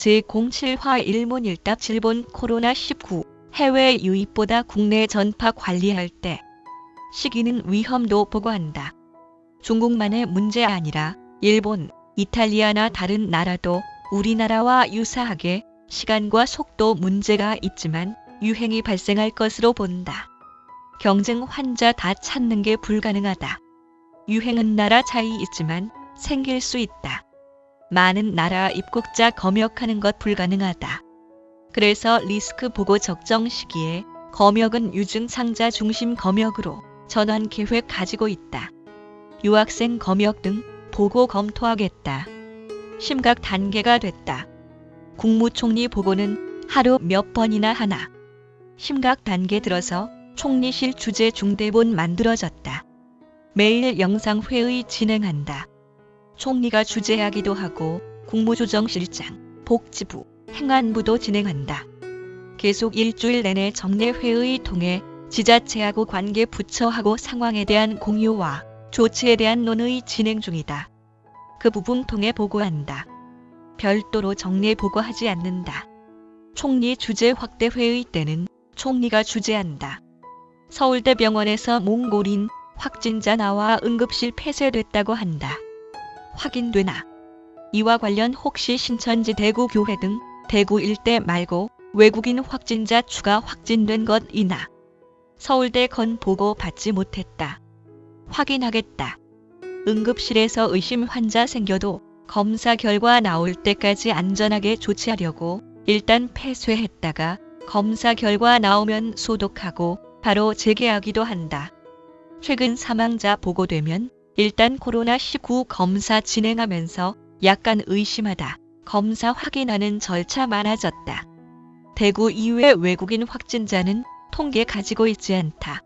제07화 일문일답 질본 코로나19 해외 유입보다 국내 전파 관리할 때 시기는 위험도 보고한다. 중국만의 문제 아니라 일본, 이탈리아나 다른 나라도 우리나라와 유사하게 시간과 속도 문제가 있지만 유행이 발생할 것으로 본다. 경증 환자 다 찾는 게 불가능하다. 유행은 나라 차이 있지만 생길 수 있다. 많은 나라 입국자 검역하는 것 불가능하다. 그래서 리스크 보고 적정 시기에 검역은 유증 상자 중심 검역으로 전환 계획 가지고 있다. 유학생 검역 등 보고 검토하겠다. 심각 단계가 됐다. 국무총리 보고는 하루 몇 번이나 하나. 심각 단계 들어서 총리실 주재 중대본 만들어졌다. 매일 영상회의 진행한다. 총리가 주재하기도 하고 국무조정실장, 복지부, 행안부도 진행한다. 계속 일주일 내내 정례회의 통해 지자체하고 관계 부처하고 상황에 대한 공유와 조치에 대한 논의 진행 중이다. 그 부분 통해 보고한다. 별도로 정례 보고하지 않는다. 총리 주재 확대 회의 때는 총리가 주재한다. 서울대병원에서 몽골인 확진자 나와 응급실 폐쇄됐다고 한다. 확인되나? 이와 관련 혹시 신천지 대구 교회 등 대구 일대 말고 외국인 확진자 추가 확진된 것이나 서울대 건 보고 받지 못했다. 확인하겠다. 응급실에서 의심 환자 생겨도 검사 결과 나올 때까지 안전하게 조치하려고 일단 폐쇄했다가 검사 결과 나오면 소독하고 바로 재개하기도 한다. 최근 사망자 보고되면 일단 코로나19 검사 진행하면서 약간 의심하다. 검사 확인하는 절차 많아졌다. 대구 이외 외국인 확진자는 통계 가지고 있지 않다.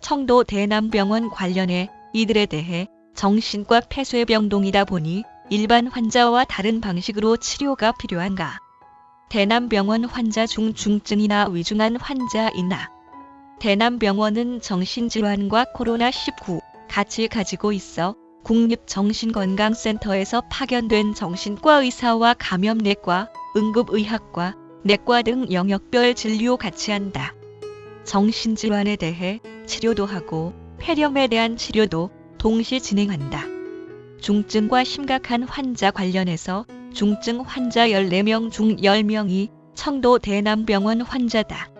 청도 대남병원 관련해 이들에 대해 정신과 폐쇄병동이다 보니 일반 환자와 다른 방식으로 치료가 필요한가? 대남병원 환자 중 중증이나 위중한 환자이나 대남병원은 정신질환과 코로나19 같이 가지고 있어 국립정신건강센터에서 파견된 정신과 의사와 감염내과, 응급의학과, 내과 등 영역별 진료 같이 한다. 정신질환에 대해 치료도 하고 폐렴에 대한 치료도 동시 진행한다. 중증과 심각한 환자 관련해서 중증 환자 14명 중 10명이 청도 대남병원 환자다.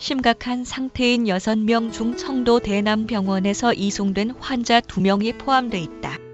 심각한 상태인 6명 중 청도 대남병원에서 이송된 환자 2명이 포함돼 있다.